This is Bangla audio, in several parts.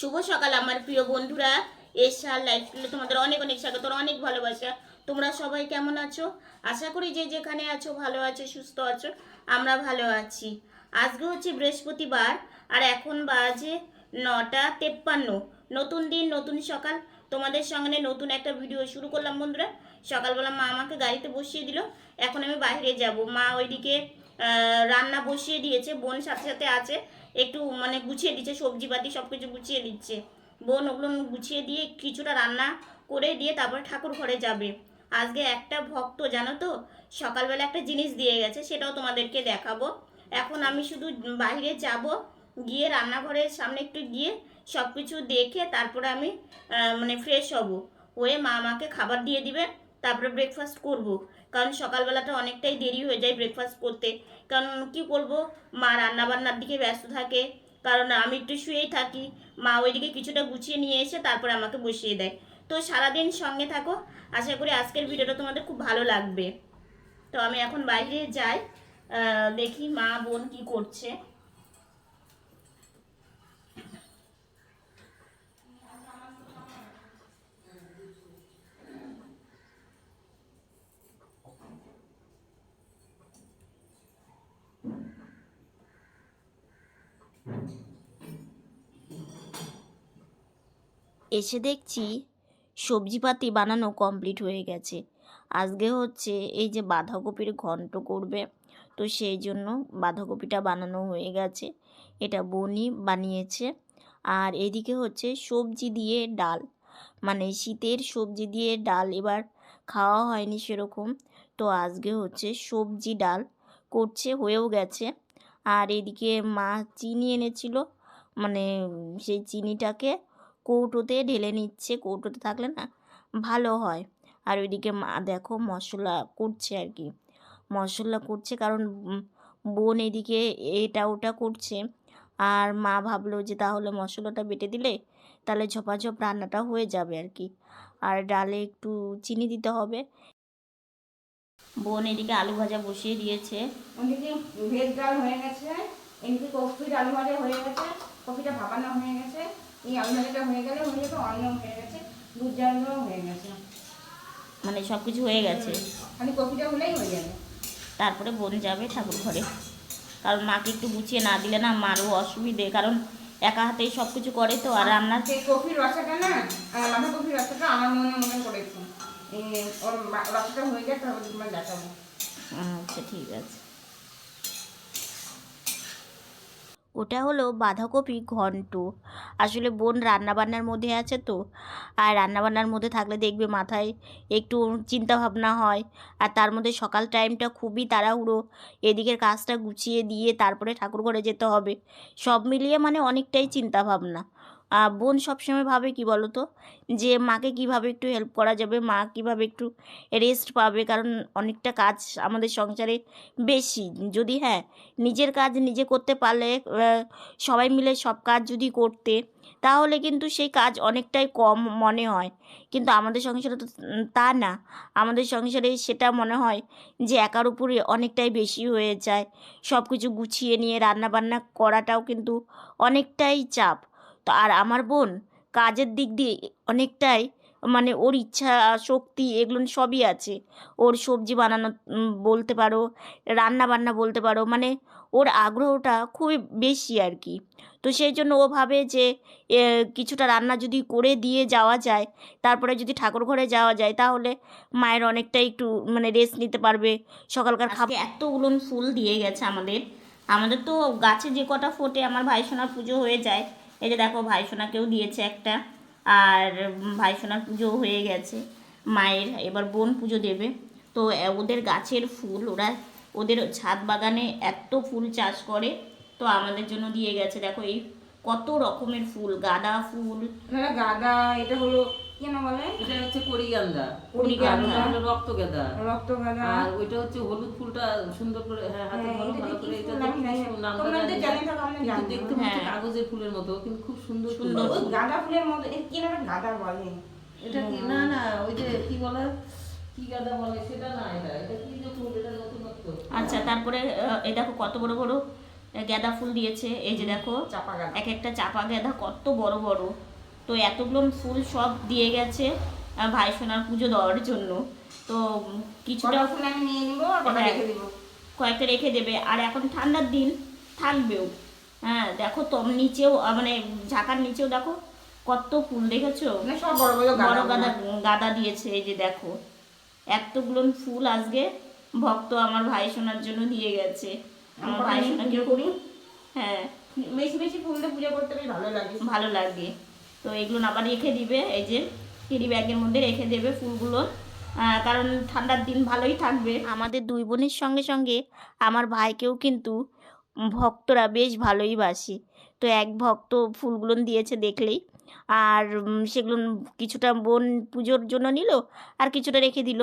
শুভ সকাল, আমার প্রিয় বন্ধুরা। এশার লাইফ তোমাদের অনেক অনেক স্বাগত অনেক ভালোবাসা। তোমরা সবাই কেমন আছো? আশা করি যে যেখানে আছো, ভালো আছো, সুস্থ আছো, আমরা ভালো আছি। আজকে হচ্ছে বৃহস্পতিবার, আর এখন বাজে নটা তেপ্পান্ন। নতুন দিন, নতুন সকাল। তোমাদের সঙ্গে নতুন একটা ভিডিও শুরু করলাম বন্ধুরা। সকালবেলা মা আমাকে গাড়িতে বসিয়ে দিল। এখন আমি বাইরে যাব। মা ওইদিকে রান্না বসিয়ে দিয়েছে, বোন সাথে সাথে আছে। একটু মানে গুছিয়ে দিচ্ছে সবজি পাতি সব কিছু গুছিয়ে দিচ্ছে। বোন ওগুলো গুছিয়ে দিয়ে কিছুটা রান্না করে দিয়ে তারপরে ঠাকুর ঘরে যাবে। আজকে একটা ভক্ত, জানো তো, সকালবেলা একটা জিনিস দিয়ে গেছে, সেটাও তোমাদেরকে দেখাবো। এখন আমি শুধু বাইরে যাব, গিয়ে রান্নাঘরের সামনে একটু গিয়ে সব কিছু দেখে তারপরে আমি মানে ফ্রেশ হব। হয়ে মা আমাকে খাবার দিয়ে দিবে। তারপরে ব্রেকফাস্ট করব। কারণ সকালবেলাটা অনেকটাই দেরি হয়ে যায় ব্রেকফাস্ট করতে। কারণ কি করব মা রান্নাবান্নার দিকে ব্যস্ত থাকে। কারণ আমি একটু শুয়েই থাকি। মা ওইদিকে কিছুটা গুছিয়ে নিয়ে এসে তারপরে আমাকে বসিয়ে দেয়। তো সারাদিন সঙ্গে থাকো। আশা করি আজকের ভিডিওটা তোমাদের খুব ভালো লাগবে। তো আমি এখন বাইরে যাই। দেখি মা বোন কি করছে। এসে দেখছি সবজিপাতি বানানো কমপ্লিট হয়ে গেছে। আজকে হচ্ছে এই যে বাঁধাকপির ঘন্ট করবে, তো সেই জন্য বাঁধাকপিটা বানানো হয়ে গেছে। এটা বনি বানিয়েছে। আর এদিকে হচ্ছে সবজি দিয়ে ডাল। মানে শীতের সবজি দিয়ে ডাল এবার খাওয়া হয়নি সেরকম। তো আজকে হচ্ছে সবজি ডাল করছে, হয়েও গেছে। আর এদিকে মা চিনি এনেছিল মানে সেই চিনিটাকে কৌটোতে ঢেলে নিচ্ছে, কৌটোতে থাকলে না ভালো হয়। আর ওইদিকে মা, দেখো মশলা করছে আর কি। মশলা করছে কারণ বোন এদিকে এটা ওটা করছে। আর মা ভাবলো যে তাহলে মশলাটা বেটে দিলে তাহলে ঝপাঝপ রান্নাটা হয়ে যাবে আর কি। আর ডালে একটু চিনি দিতে হবে। বোন এদিকে আলু ভাজা বসিয়ে দিয়েছে। ভেজ ডাল হয়ে গেছে, এদিকে কপির আলু ভাজা হয়ে গেছে কপিটা ভাপানো হয়ে গেছে। এই আলু ভাজাটা হয়ে গেলে হয়ে যাবে অন্য হয়ে গেছে দুধ জালও হয়ে গেছে। মানে সব কিছু হয়ে গেছে? খালি কপিটা হলেই হয়ে যাবে। তারপরে বোন যাবে ঠাকুর ঘরে। কারণ মাকে একটু গুছিয়ে না দিলে না মারও অসুবিধে কারণ একা হাতেই সব কিছু করে তো আর রান্নার সেই কপির রসাটা না আহ, বাঁধাকপির রসাটা আমার মনে মনে করেছি। ওর রসাটা হয়ে যায় তারপর তোমার দেখাবো। আচ্ছা ঠিক আছে। ওটা হলো বাঁধাকপি ঘন্ট। আসলে বোন রান্নাবান্নার মধ্যে আছে তো। আর রান্নাবান্নার মধ্যে থাকলে দেখবে মাথায় একটু চিন্তাভাবনা হয়। আর তার মধ্যে সকাল টাইমটা খুবই তাড়াহুড়ো। এদিকের কাজটা গুছিয়ে দিয়ে তারপরে ঠাকুর ঘরে যেতে হবে। সব মিলিয়ে মানে অনেকটাই চিন্তা ভাবনা আর বোন সবসময় ভাবে কি বলো তো যে মাকে কীভাবে একটু হেল্প করা যাবে, মা কীভাবে একটু রেস্ট পাবে? কারণ অনেকটা কাজ আমাদের সংসারে বেশি। যদি হ্যাঁ নিজের কাজ নিজে করতে পারলে সবাই মিলে সব কাজ যদি করতে, তাহলে কিন্তু সেই কাজ অনেকটাই কম মনে হয়। কিন্তু আমাদের সংসারে তো তা না। আমাদের সংসারে সেটা মনে হয় যে একার উপরে অনেকটাই বেশি হয়ে যায়। সব কিছু গুছিয়ে নিয়ে রান্না বান্না করাটাও কিন্তু অনেকটাই চাপ। তো আর আমার বোন কাজের দিক দিয়ে অনেকটাই মানে ওর ইচ্ছা, শক্তি এগুলো সবই আছে। ওর সবজি বানানো বলতে পারো, রান্না বান্না বলতে পারো মানে ওর আগ্রহটা খুবই বেশি আর কি। তো সেই জন্য ও ভাবে যে কিছুটা রান্না যদি করে দিয়ে যাওয়া যায়, তারপরে যদি ঠাকুর ঘরে যাওয়া যায়, তাহলে মায়ের অনেকটাই একটু মানে রেস্ট নিতে পারবে। সকালকার খাবার এত এতগুলো ফুল দিয়ে গেছে আমাদের। আমাদের তো গাছে যে কটা ফোটে, আমার ভাইসোনার পুজো হয়ে যায়। এই যে দেখো, ভাই ভাইসোনাকেও দিয়েছে একটা। আর ভাই সোনা পুজো হয়ে গেছে মায়ের, এবার বোন পুজো দেবে। তো ওদের গাছের ফুল, ওরা, ওদের ছাদ বাগানে এত ফুল চাষ করে, তো আমাদের জন্য দিয়ে গেছে। দেখো, এই কত রকমের ফুল, গাঁদা ফুল। হ্যাঁ গাঁদা, এটা হলো কি না বলে? এটা হচ্ছে। হলো রক্ত গাঁদা। রক্ত গাঁদা। আর ওইটা হচ্ছে হলুদ ফুলটা সুন্দর করে হ্যাঁ হাতে হ্যাঁ, এটা ভালো করে এটা আমি জানি না। নামটা তোমরা জানি। দেখতে হচ্ছে হ্যাঁ। কাগজের ফুলের মতো কিন্তু খুব সুন্দর সুন্দর। গাঁদা ফুলের মধ্যে এ কি নামে গাঁদা বলে? এটা কি না না ওই যে কি বলে? কি গাঁদা বলে? সেটা না এটা। এটা কি যে ফুল? এটা নতুনত্ব। আচ্ছা তারপরে এই দেখো কত বড় বড় গাঁদা ফুল দিয়েছে। এই যে দেখো এক একটা চাপা গাঁদা কত বড় বড়। তো এতগুলো ফুল সব দিয়ে গেছে ভাই সোনার পুজো দেওয়ার জন্য। তো কিছুটা ফুল আমি নিয়ে নিবো হ্যাঁ। কয়েকটা রেখে দেবে। আর এখন ঠান্ডার দিন থাকবেও। হ্যাঁ দেখো তো নিচেও মানে ঝাঁকার নিচেও দেখো কত ফুল দেখেছ? বড় গাদা গাদা দিয়েছে এই যে দেখো। এতগুলো ফুল আজকে ভক্ত আমার ভাই সোনার জন্য দিয়ে গেছে। আমার ভাই সোনাকে করি? হ্যাঁ। বেশি বেশি ফুল দিয়ে পুজো করতে বেশ ভালো লাগে। ভালো লাগে। তো এগুলো আবার রেখে দিবে, এই যে ক্যারি ব্যাগের মধ্যে রেখে দেবে ফুলগুলো। কারণ ঠান্ডার দিন ভালোই থাকবে। আমাদের দুই বোনের সঙ্গে সঙ্গে আমার ভাইকেও কিন্তু ভক্তরা বেশ ভালোই বাসে। তো এক ভক্ত ফুলগুলো দিয়েছে দেখলেই। আর সেগুলো কিছুটা বোন পুজোর জন্য নিল আর কিছুটা রেখে দিল।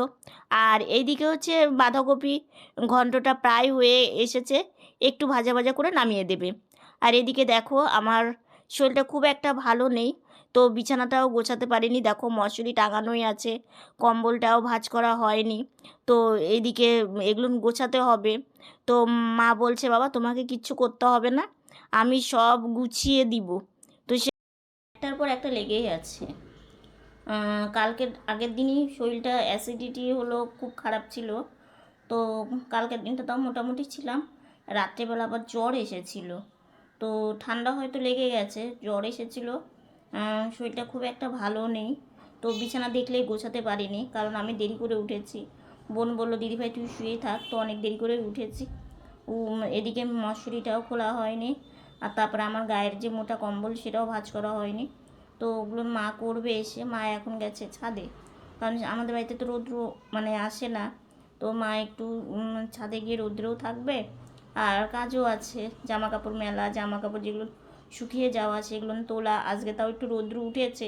আর এইদিকে হচ্ছে বাঁধাকপি ঘন্টটা প্রায় হয়ে এসেছে, একটু ভাজা ভাজা করে নামিয়ে দেবে। আর এদিকে দেখো আমার শরীরটা খুব একটা ভালো নেই। তো বিছানাটাও গোছাতে পারিনি। দেখো মশুরি টাঙানোই আছে কম্বলটাও ভাঁজ করা হয়নি। তো এইদিকে এগুলো গোছাতে হবে। তো মা বলছে বাবা তোমাকে কিচ্ছু করতে হবে না আমি সব গুছিয়ে দিব। তো সে একটার পর একটা লেগেই আছে। আহ, কালকের আগের দিনই শরীরটা অ্যাসিডিটি হলো খুব খারাপ ছিল। তো কালকের দিনটা তাও মোটামুটি ছিলাম। রাত্রেবেলা আবার জ্বর এসেছিল। তো ঠান্ডা হয়তো লেগে গেছে জ্বর এসেছিল। শরীরটা খুব একটা ভালো নেই। তো বিছানা দেখলেই গোছাতে পারিনি, কারণ আমি দেরি করে উঠেছি। বোন বলল দিদিভাই তুই শুয়ে থাক, তো অনেক দেরি করে উঠেছি। এদিকে মশুরিটাও খোলা হয়নি, আর তারপরে আমার গায়ের যে মোটা কম্বল, সেটাও ভাঁজ করা হয়নি। তো ওগুলো মা করবে এসে, মা এখন গেছে ছাদে। কারণ আমাদের বাড়িতে তো রৌদ্র মানে আসে না, তো মা একটু ছাদে গিয়ে রৌদ্রেও থাকবে। আর কাজও আছে জামা কাপড় মেলা জামা কাপড় যেগুলো শুকিয়ে যাওয়া, সেগুলো তোলা, আজকে তাও একটু রৌদ্র উঠেছে,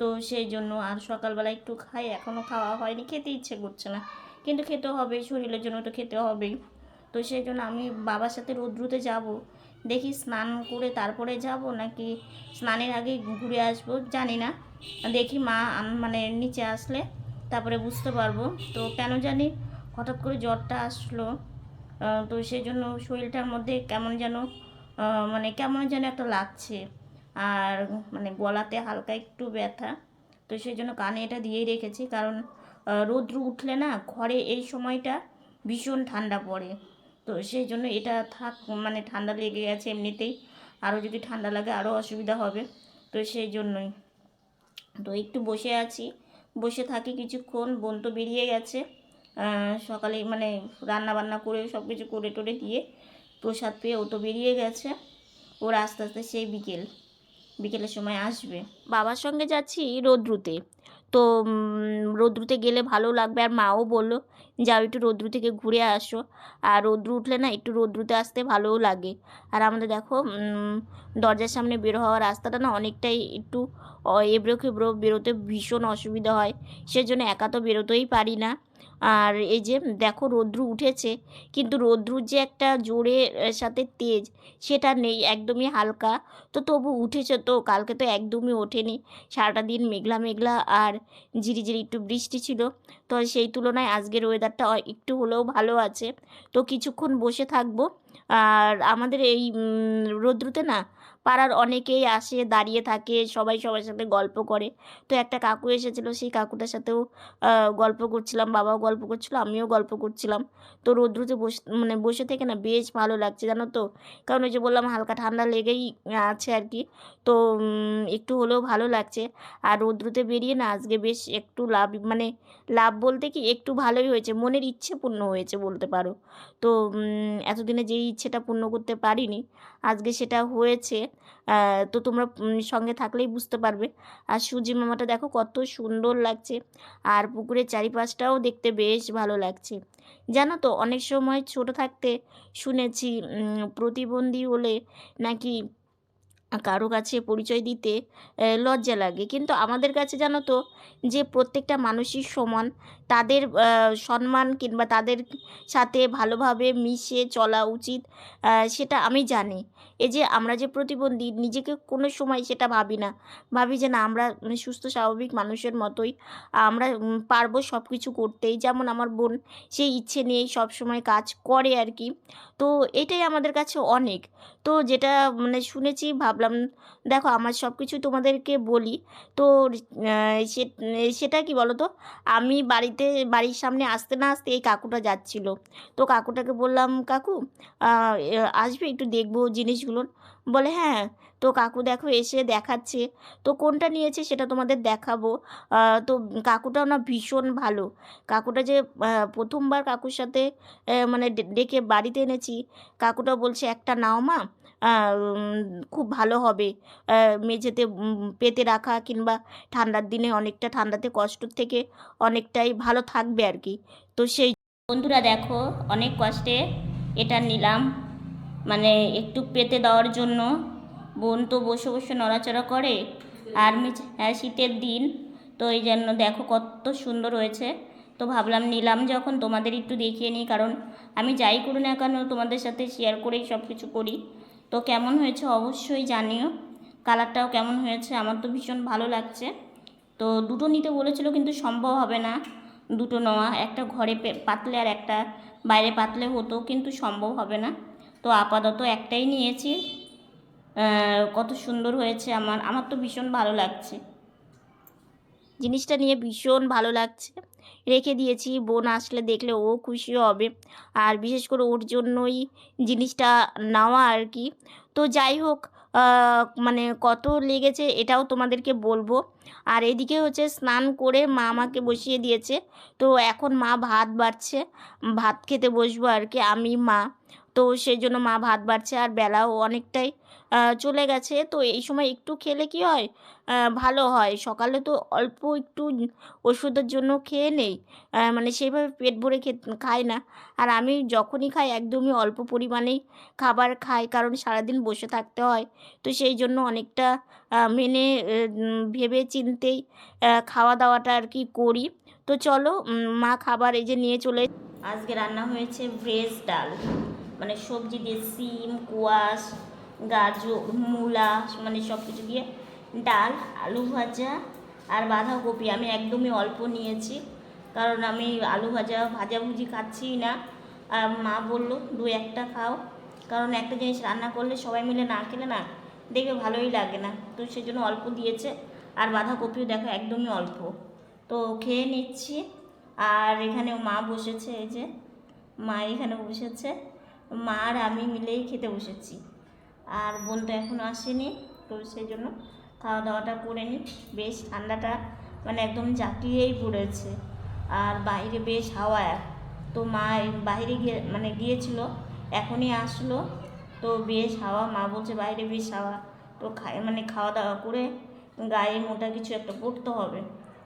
তো সেই জন্য আর সকালবেলা একটু খাই এখনও খাওয়া হয়নি, খেতে ইচ্ছে করছে না, কিন্তু খেতে হবে, শরীরের জন্য তো খেতে হবেই, তো সেই জন্য আমি বাবার সাথে রৌদ্রুতে যাব, দেখি স্নান করে তারপরে যাব, নাকি স্নানের আগে ঘুরে আসব, জানি না, দেখি মা মানে নিচে আসলে তারপরে বুঝতে পারব, তো কেন জানি হঠাৎ করে জ্বরটা আসলো তো সেই জন্য শরীরটার মধ্যে কেমন যেন মানে কেমন যেন একটা লাগছে। আর মানে গলাতে হালকা একটু ব্যথা। তো সেই জন্য কানে এটা দিয়েই রেখেছি। কারণ রৌদ্র উঠলে না ঘরে এই সময়টা ভীষণ ঠান্ডা পড়ে। তো সেই জন্য এটা থাক মানে ঠান্ডা লেগে গেছে এমনিতেই। আরও যদি ঠান্ডা লাগে আরও অসুবিধা হবে। তো সেই জন্যই। তো একটু বসে আছি। বসে থাকি কিছুক্ষণ, বোন তো বেরিয়ে গেছে। সকালে মানে রান্না বান্না করে সব কিছু করে টোরে দিয়ে প্রসাদ পেয়ে ও তো বেরিয়ে গেছে। ওর আস্তে আস্তে সেই বিকেল, বিকেলের সময় আসবে। বাবার সঙ্গে যাচ্ছি রৌদ্রুতে। তো রৌদ্রুতে গেলে ভালো লাগবে। আর মাও বলল, যাও একটু রৌদ্রু থেকে ঘুরে আসো। আর রৌদ্রু উঠলে না, একটু রৌদ্রুতে আসতে ভালোও লাগে। আর আমাদের দেখো দরজার সামনে বের হওয়ার রাস্তাটা না অনেকটাই একটু এবড়ো খেবড়ো বেরোতে ভীষণ অসুবিধা হয়। সেজন্য একা তো বেরোতেই পারি না। আর এই যে দেখো রৌদ্রু উঠেছে কিন্তু রৌদ্রুর যে একটা জোরে আহ, সাথে তেজ সেটা নেই একদমই হালকা। তো তবু উঠেছে তো কালকে তো একদমই ওঠেনি। সারাটা দিন মেঘলা মেঘলা আর ঝিরিঝিরি একটু বৃষ্টি ছিল। তো সেই তুলনায় আজকের ওয়েদারটা একটু হলেও ভালো আছে। তো কিছুক্ষণ বসে থাকব। আর আমাদের এই রৌদ্রুতে না পাড়ার অনেকেই আসে, দাঁড়িয়ে থাকে, সবাই সবার সাথে গল্প করে। তো একটা কাকু এসেছিল, সেই কাকুটার সাথেও গল্প করছিলাম, বাবাও গল্প করছিল, আমিও গল্প করছিলাম। তো রৌদ্রুতে বসে মানে বসে থেকে না বেশ ভালো লাগছে, জানো তো? কারণ ওই যে বললাম, হালকা ঠান্ডা লেগেই আছে আর কি তো একটু হলেও ভালো লাগছে। আর রৌদ্রুতে বেরিয়ে না আজকে বেশ একটু লাভ মানে লাভ বলতে কি একটু ভালোই হয়েছে, মনের ইচ্ছে পূর্ণ হয়েছে বলতে পারো। তো এতদিনে যেই ইচ্ছেটা পূর্ণ করতে পারিনি আজকে সেটা হয়েছে। তো তোমরা সঙ্গে থাকলেই বুঝতে পারবে। আর সুজি মামাটা দেখো কত সুন্দর লাগছে। আর পুকুরের চারিপাশটাও দেখতে বেশ ভালো লাগছে। জানো তো, অনেক সময় ছোট থাকতে শুনেছি প্রতিবন্ধী হলে নাকি কারও কাছে পরিচয় দিতে লজ্জা লাগে। কিন্তু আমাদের কাছে জানো তো, যে প্রত্যেকটা মানুষই সমান তাদের সম্মান কিংবা তাদের সাথে ভালোভাবে মিশে চলা উচিত সেটা আমি জানি। এই যে আমরা যে প্রতিবন্ধী, নিজেকে কোনো সময় সেটা ভাবি না। ভাবি যে না, আমরা সুস্থ, স্বাভাবিক মানুষের মতোই, আমরা পারব সব কিছু করতেই। যেমন আমার বোন সেই ইচ্ছে নিয়েই সব সময় কাজ করে আর কি। তো এটাই আমাদের কাছে অনেক। তো যেটা মানে শুনেছি, ভাবলাম, দেখো, আমার সব কিছু তোমাদেরকে বলি। তো সেটা কি বলো তো আমি বাড়িতে বাড়ির সামনে আসতে না আসতে এই কাকুটা যাচ্ছিল। তো কাকুটাকে বললাম, কাকু আসবে? একটু দেখব জিনিসগুলো। বলে হ্যাঁ। তো কাকু দেখো এসে দেখাচ্ছে। তো কোনটা নিয়েছে সেটা তোমাদের দেখাবো। তো কাকুটাও না ভীষণ ভালো। কাকুটা যে প্রথমবার কাকুর সাথে মানে ডেকে বাড়িতে এনেছি কাকুটা বলছে, একটা নাও মা খুব ভালো হবে। মেঝেতে পেতে রাখা কিংবা ঠান্ডার দিনে অনেকটা ঠান্ডাতে কষ্ট থেকে অনেকটাই ভালো থাকবে আর কি। তো সেই বন্ধুরা দেখো, অনেক কষ্টে এটা নিলাম। মানে একটু পেতে দেওয়ার জন্য। বোন তো বসে বসে নড়াচড়া করে। আর মেঝে হ্যাঁ শীতের দিন। তো এই জন্য দেখো কত সুন্দর হয়েছে। তো ভাবলাম নিলাম যখন, তোমাদের একটু দেখিয়ে নিই, কারণ আমি যাই করি না কেন তোমাদের সাথে শেয়ার করেই সব কিছু করি। তো কেমন হয়েছে অবশ্যই জানিও। কালারটাও কেমন হয়েছে, আমার তো ভীষণ ভালো লাগছে। তো দুটো নিতে বলেছিল, কিন্তু সম্ভব হবে না। দুটো নেওয়া, একটা ঘরে পাতলে আর একটা বাইরে পাতলে হতো, কিন্তু সম্ভব হবে না। তো আপাতত একটাই নিয়েছি। কত সুন্দর হয়েছে আমার। আমার তো ভীষণ ভালো লাগছে। জিনিসটা নিয়ে ভীষণ ভালো লাগছে। রেখে দিয়েছি, বোন আসলে দেখলে ও খুশি হবে। আর বিশেষ করে ওর জন্যই জিনিসটা নেওয়া আর কি। তো যাই হোক মানে কত লেগেছে এটাও তোমাদেরকে বলব। আর এদিকে হচ্ছে স্নান করে মা আমাকে বসিয়ে দিয়েছে। তো এখন মা ভাত বাড়ছে, ভাত খেতে বসবো আর কি, আমি, মা। তো সেই জন্য মা ভাত বাড়ছে আর বেলাও অনেকটাই চলে গেছে। তো এই সময় একটু খেলে কি হয়? ভালো হয়। সকালে তো অল্প একটু ওষুধের জন্য খেয়ে নেই। মানে সেইভাবে পেট ভরে খে খাই না। আর আমি যখনই খাই একদমই অল্প পরিমাণেই খাবার খাই, কারণ সারাদিন বসে থাকতে হয়। তো সেই জন্য অনেকটা মেনে ভেবে চিন্তেই খাওয়া দাওয়াটা আর কি করি। তো চলো মা খাবার এই যে নিয়ে চলে আজকে রান্না হয়েছে ভেজ ডাল। মানে সবজি দিয়ে সিম, কোয়াশ, গাজর, মূলা মানে সব কিছু দিয়ে ডাল, আলু ভাজা আর বাঁধাকপি আমি একদমই অল্প নিয়েছি। কারণ আমি আলু ভাজা, ভাজাভুজি খাচ্ছি না। আর মা বলল, দু একটা খাও। কারণ একটা জিনিস রান্না করলে সবাই মিলে না খেলে না, দেখবে ভালোই লাগে না। তো সেই জন্য অল্প দিয়েছে। আর বাঁধাকপিও দেখো একদমই অল্প। তো খেয়ে নিচ্ছি। আর এখানে মা বসেছে, এই যে মা এখানে বসেছে। মা আর আমি মিলেই খেতে বসেছি। আর বোন তো এখনও আসেনি, তো সেই জন্য খাওয়া দাওয়াটা করে নিই বেশ ঠান্ডাটা মানে একদম জাঁকিয়েই পড়েছে। আর বাইরে বেশ হাওয়া। তো মা বাইরে গিয়ে মানে গিয়েছিল, এখনই আসলো। তো বেশ হাওয়া, মা বলছে বাইরে বেশ হাওয়া। তো খাই মানে খাওয়া দাওয়া করে গায়ে মোটা কিছু একটা পরতে হবে।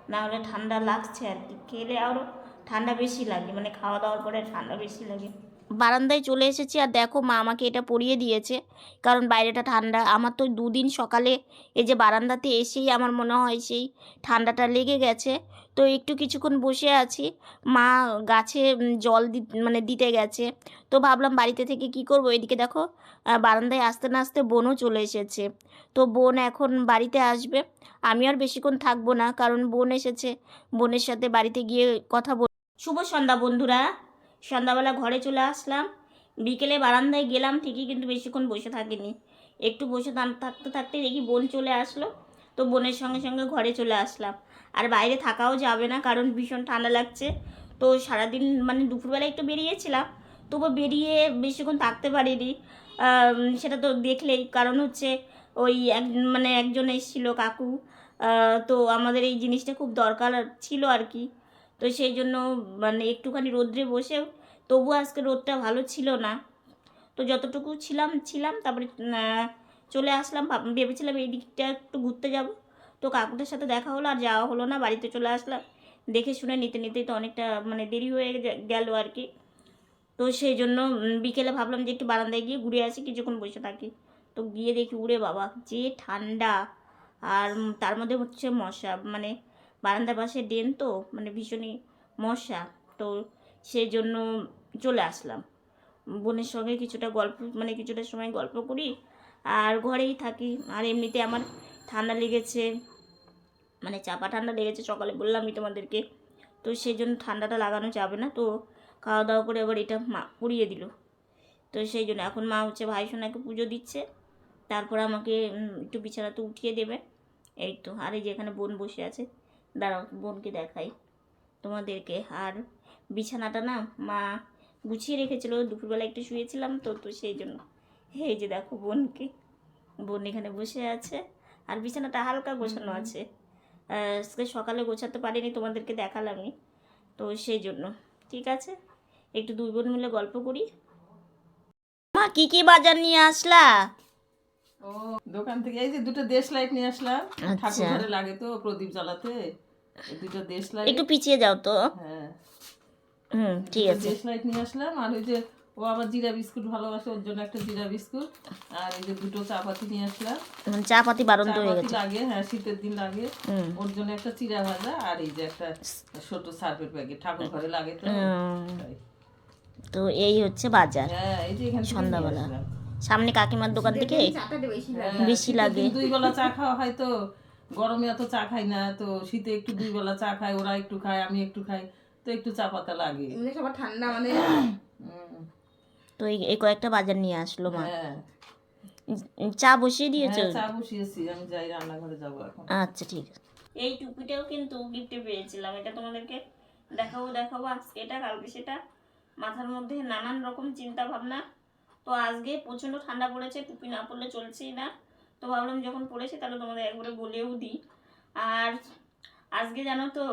না হলে ঠান্ডা লাগছে আর কি। খেলে আরও ঠান্ডা বেশি লাগে মানে খাওয়া দাওয়ার পরে ঠান্ডা বেশি লাগে। বারান্দায় চলে এসেছি আর দেখো মা আমাকে এটা পরিয়ে দিয়েছে। কারণ বাইরেটা ঠান্ডা। আমার তো দুদিন সকালে এই যে বারান্দাতে এসেই আমার মনে হয় সেই ঠান্ডাটা লেগে গেছে। তো একটু কিছুক্ষণ বসে আছি। মা গাছে জল দি মানে দিতে গেছে। তো ভাবলাম বাড়িতে থেকে কি করব? এদিকে দেখো বারান্দায় আসতে না আসতে বোনও চলে এসেছে। তো বোন এখন বাড়িতে আসবে। আমি আর বেশিক্ষণ থাকব না। কারণ বোন এসেছে। বোনের সাথে বাড়িতে গিয়ে কথা বল শুভ সন্ধ্যা বন্ধুরা। সন্ধ্যাবেলা ঘরে চলে আসলাম। বিকেলে বারান্দায় গেলাম, ঠিকই কিন্তু বেশিক্ষণ বসে থাকিনি। একটু বসে থাক- থাকতে থাকতে দেখি বোন চলে আসলো। তো বোনের সঙ্গে সঙ্গে ঘরে চলে আসলাম। আর বাইরে থাকাও যাবে না, কারণ ভীষণ ঠান্ডা লাগছে। তো সারাদিন মানে দুপুরবেলা একটু বেরিয়েছিলাম তবু বেরিয়ে বেশিক্ষণ থাকতে পারিনি। সেটা তো দেখলেই, কারণ হচ্ছে ওই এক মানে একজন এসেছিল কাকু। তো আমাদের এই জিনিসটা খুব দরকার ছিল আর কি। তো সেই জন্য মানে একটুখানি রোদ্রে বসে তবু আজকে রোদটা ভালো ছিল না। তো যতটুকু ছিলাম ছিলাম, তারপরে চলে আসলাম, ভাব- ভেবেছিলাম এই দিকটা একটু ঘুরতে যাব। তো কাকুটার সাথে দেখা হলো, আর যাওয়া হলো না, বাড়িতে চলে আসলাম। দেখে শুনে নিতে নিতেই তো অনেকটা মানে দেরি হয়ে গেল আর কি। তো সেই জন্য বিকেলে ভাবলাম যে একটু বারান্দায় গিয়ে ঘুরে আসি, কিছুক্ষণ বসে থাকি। তো গিয়ে দেখি, উড়ে বাবা, যে ঠান্ডা। আর তার মধ্যে হচ্ছে মশা মানে বারান্দার পাশে ড্রেন তো মানে ভীষণই মশা। তো সেই জন্য চলে আসলাম। বোনের সঙ্গে কিছুটা গল্প মানে কিছুটা সময় গল্প করি। আর ঘরেই থাকি। আর এমনিতে আমার ঠান্ডা লেগেছে মানে চাপা ঠান্ডা লেগেছে, সকালে বললামই তোমাদেরকে। তো সেই জন্য ঠান্ডাটা লাগানো যাবে না। তো খাওয়া দাওয়া করে আবার এটা মা পুড়িয়ে দিল। তো সেই জন্য এখন মা হচ্ছে ভাই সোনাকে পুজো দিচ্ছে। তারপর আমাকে একটু বিছানাতে উঠিয়ে দেবে। এই তো, আর এই যে এখানে বোন বসে আছে। দাঁড়াও বোনকে দেখাই। তোমাদেরকে। আর বিছানাটা না মা গুছিয়ে রেখেছিল। দুপুরবেলা একটু শুয়েছিলাম তো তো সেই জন্য। এই যে দেখো বোনকে। বোন এখানে বসে আছে। আর বিছানাটা হালকা গোছানো আছে। আজকে সকালে গোছাতে পারিনি তোমাদেরকে দেখালামই তো সেই জন্য। ঠিক আছে? একটু দুই বোন মিলে গল্প করি। মা কি কি বাজার নিয়ে আসলা? ও দোকান থেকে এই যে দুটো দেশ লাইট নিয়ে আসলাম। আচ্ছা। ঠাকুর ঘরে লাগে তো প্রদীপ জ্বালাতে। দুটো দেশ লাইট একটু পিছিয়ে যাও তো। হ্যাঁ। হুম ঠিক আছে। দেশ লাইট নিয়ে আসলাম আর ওই যে ও আবার জিরা বিস্কুট ভালোবাসে ওর জন্য একটা জিরা বিস্কুট। আর এই যে দুটো চাপাতি নিয়ে আসলাম। চা পাতি হয়ে গেছে। লাগে হ্যাঁ শীতের দিন লাগে। ওর জন্য একটা চিরা ভাজা আর এই যে একটা ছোট সার্ফের প্যাকেট ঠাকুর ঘরে লাগে তো। তো এই হচ্ছে বাজার। হ্যাঁ এই যে এখানে সন্ধ্যাবেলা। সামনে কাকিমার দোকান থেকে বেশি লাগে। হ্যাঁ, লাগে। দুই বেলা চা খাওয়া হয় তো। গরমে এত চা খাই না তো শীতে একটু দুই বেলা চা খায় ওরা একটু খায় আমি একটু খাই তো একটু চা পাতা লাগে। সবার ঠান্ডা মানে। তো এই কয়েকটা বাজার নিয়ে আসলো মা। হ্যাঁ। চা বসিয়ে দিয়েছ? হ্যাঁ, চা বসিয়েছি আমি যাই রান্নাঘরে যাব এখন। আচ্ছা ঠিক আছে। এই টুপিটাও কিন্তু গিফটে পেয়েছিলাম এটা তোমাদেরকে দেখাবো দেখাবো আজকে এটা কালকে সেটা। মাথার মধ্যে নানান রকম চিন্তা ভাবনা তো আজকে প্রচণ্ড ঠান্ডা পড়েছে টুপি না পরলে চলছেই না। তো ভাবলাম যখন পড়েছে তাহলে তোমাদের একবারে বলেও দিই। আর আজকে জানো তো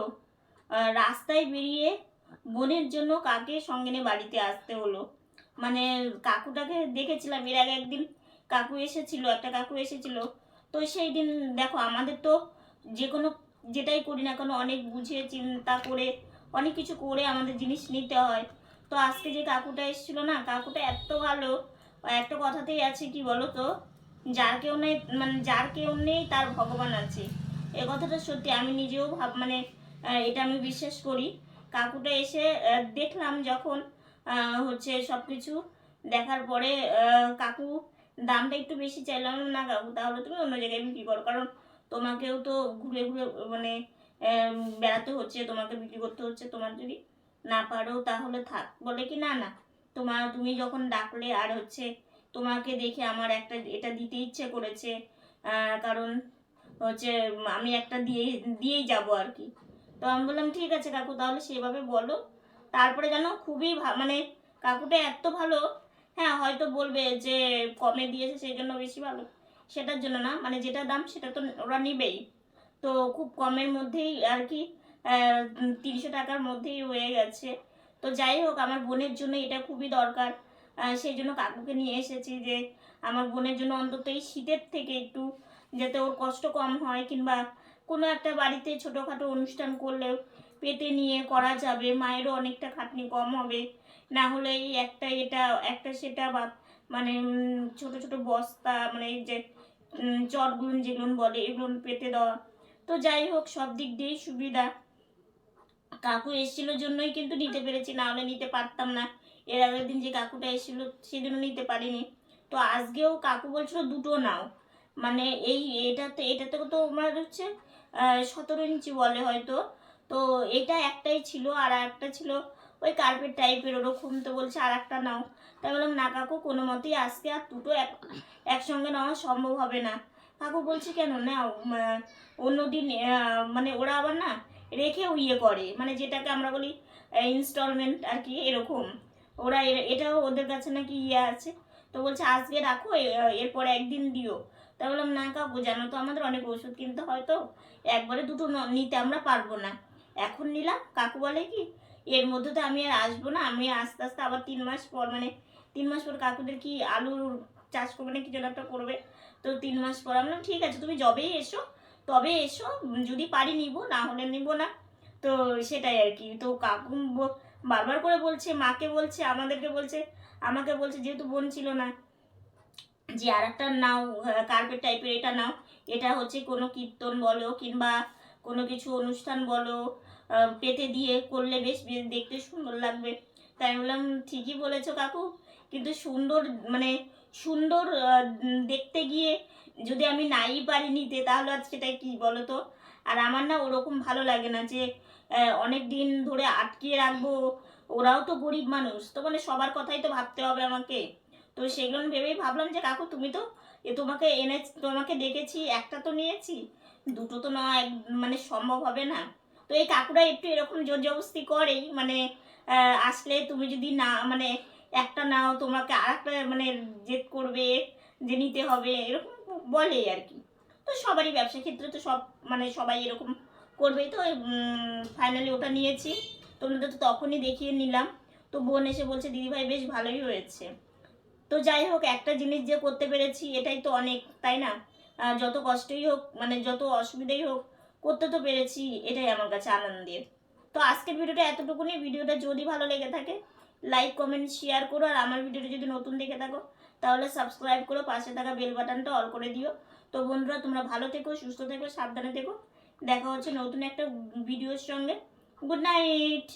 রাস্তায় বেরিয়ে বোনের জন্য কাকে সঙ্গে নিয়ে বাড়িতে আসতে হলো? মানে কাকুটাকে দেখেছিলাম, এর আগে একদিন কাকু এসেছিল, একটা কাকু এসেছিল। তো সেই দিন দেখো আমাদের তো যে কোনো যেটাই করি না কেন, অনেক বুঝে, চিন্তা করে, অনেক কিছু করে আমাদের জিনিস নিতে হয়। তো আজকে যে কাকুটা এসেছিল না, কাকুটা এত ভালো, একটা কথাতেই আছে কি বলো তো যার কেউ নেই মানে যার কেউ নেই, তার ভগবান আছে। এ কথাটা সত্যি, আমি নিজেও ভাব মানে এটা আমি বিশ্বাস করি। কাকুটা এসে দেখলাম যখন হচ্ছে সব কিছু দেখার পরে কাকু দামটা একটু বেশি চাইলাম না কাকু, তাহলে তুমি অন্য জায়গায় বিক্রি করো। কারণ তোমাকেও তো ঘুরে ঘুরে মানে বেড়াতে হচ্ছে, তোমাকে বিক্রি করতে হচ্ছে। তোমার যদি না পারো তাহলে থাক। বলে কি, না না তোমার তুমি যখন ডাকলে আর হচ্ছে তোমাকে দেখে আমার একটা, এটা দিতে ইচ্ছে করেছে। কারণ হচ্ছে আমি একটা দিয়ে, দিয়েই যাব আর কি। তো আমি বললাম, ঠিক আছে কাকু, তাহলে সেভাবে বলো। তারপরে যেন খুবই মানে কাকুটা এত ভালো হ্যাঁ হয়তো বলবে যে কমে দিয়েছে, সেই জন্য বেশি ভালো। সেটার জন্য না মানে যেটা দাম, সেটা তো ওরা নিবেই। তো খুব কমের মধ্যেই আর কি তিনশো টাকার মধ্যেই হয়ে গেছে। তো যাই হোক, আমার বোনের জন্য এটা খুবই দরকার। সেই জন্য কাকুকে নিয়ে এসেছি যে আমার বোনের জন্য অন্তত এই শীতের থেকে একটু যাতে ওর কষ্ট কম হয় কিংবা কোনো একটা বাড়িতে ছোটোখাটো অনুষ্ঠান করলেও পেটে নিয়ে করা যাবে, মায়েরও অনেকটা খাটনি কম হবে। না হলে এই একটা এটা, একটা সেটা বা মানে ছোট ছোট বস্তা মানে যে চটগুলো যেগুলো বলে এগুলো পেতে দেওয়া। তো যাই হোক, সব দিক দিয়েই সুবিধা। কাকু এসেছিল জন্যই কিন্তু নিতে পেরেছি, না হলে নিতে পারতাম না। এর আগের দিন যে কাকুটা এসেছিল, সেদিনও নিতে পারিনি। তো আজকেও কাকু বলছিল, দুটো নাও। মানে এই এটাতে এটাতে তো তোমার হচ্ছে সতেরো ইঞ্চি বলে হয়তো। তো এটা একটাই ছিল, আর একটা ছিল ওই কার্পেট টাইপের ওরকম তো বলছে আর একটা নাও। তাই বললাম, না কাকু, কোনো মতেই আজকে আর দুটো এক, একসঙ্গে নেওয়া সম্ভব হবে না। কাকু বলছে, কেন? না অন্যদিন মানে ওরা আবার না রেখেও ইয়ে করে। মানে যেটাকে আমরা বলি ইনস্টলমেন্ট আর কি, এরকম। ওরা এটাও ওদের কাছে নাকি ইয়ে আছে। তো বলছে, আজকে রাখো এরপরে একদিন দিও। তা বললাম, না কাকু, জানো তো আমাদের অনেক ওষুধ কিনতে হয় তো। একবারে দুটো নিতে আমরা পারব না। এখন নিলাম। কাকু বলে কি, এর মধ্যে তো আমি আর আসব না। আমি আস্তে আস্তে আবার তিন মাস পর মানে তিন মাস পর কাকুদের কি আলুর চাষ করবে না, কি একটা করবে। তো তিন মাস পর আমি ঠিক আছে, তুমি যবেই এসো, তবে এসো। যদি পারি নিব, না হলে নিব না। তো সেটাই আর কি। তো কাকু বারবার করে বলছে, মাকে বলছে, আমাদেরকে বলছে, আমাকে বলছে, যেহেতু বোন ছিল না, যে আর একটা নাও কার্পেট টাইপের এটা নাও, এটা হচ্ছে কোনো কীর্তন বলো কিংবা কোনো কিছু অনুষ্ঠান বলো পেতে দিয়ে করলে বেশ দেখতে সুন্দর লাগবে। তাই আমি বললাম, ঠিকই বলেছ কাকু, কিন্তু সুন্দর মানে সুন্দর দেখতে গিয়ে যদি আমি নাই পারি নিতে তাহলে আর সেটা কি বলো তো আর আমার না ওরকম ভালো লাগে না যে অনেক দিন ধরে আটকিয়ে রাখব। ওরাও তো গরিব মানুষ, তো মানে সবার কথাই তো ভাবতে হবে আমাকে। তো সেগুলো ভেবেই ভাবলাম যে, কাকু, তুমি তো এ তোমাকে এনে, তোমাকে ডেকেছি একটা তো নিয়েছি, দুটো তো এক- মানে সম্ভব হবে না। তো এই কাকুরা একটু এরকম জোর জবস্তি করেই মানে আসলে তুমি যদি না মানে একটা নাও, তোমাকে আর একটা মানে জেদ করবে যে নিতে হবে, এরকম বলে আর কি। তো সবারই ব্যবসা ক্ষেত্রে তো সব মানে সবাই এরকম করবেই তো ফাইনালি ওটা নিয়েছি। তোমাদের তো তখনই দেখিয়ে নিলাম। তো বোন এসে বলছে, দিদিভাই, বেশ ভালোই হয়েছে। তো যাই হোক, একটা জিনিস যে করতে পেরেছি, এটাই তো অনেক, তাই না? যত কষ্টই হোক মানে যত অসুবিধাই হোক, করতে তো পেরেছি, এটাই আমার কাছে আনন্দের। তো আজকের ভিডিওটা এতটুকুনি। ভিডিওটা যদি ভালো লেগে থাকে লাইক কমেন্ট শেয়ার করো। আর আমার ভিডিওটা যদি নতুন দেখে থাকো, তাহলে সাবস্ক্রাইব করো। পাশে থাকা বেল বাটনটা অল করে দিও। তো বন্ধুরা, তোমরা ভালো থেকো, সুস্থ থেকো, সাবধানে থেকো। দেখা হচ্ছে নতুন একটা ভিডিওর সঙ্গে। Good night!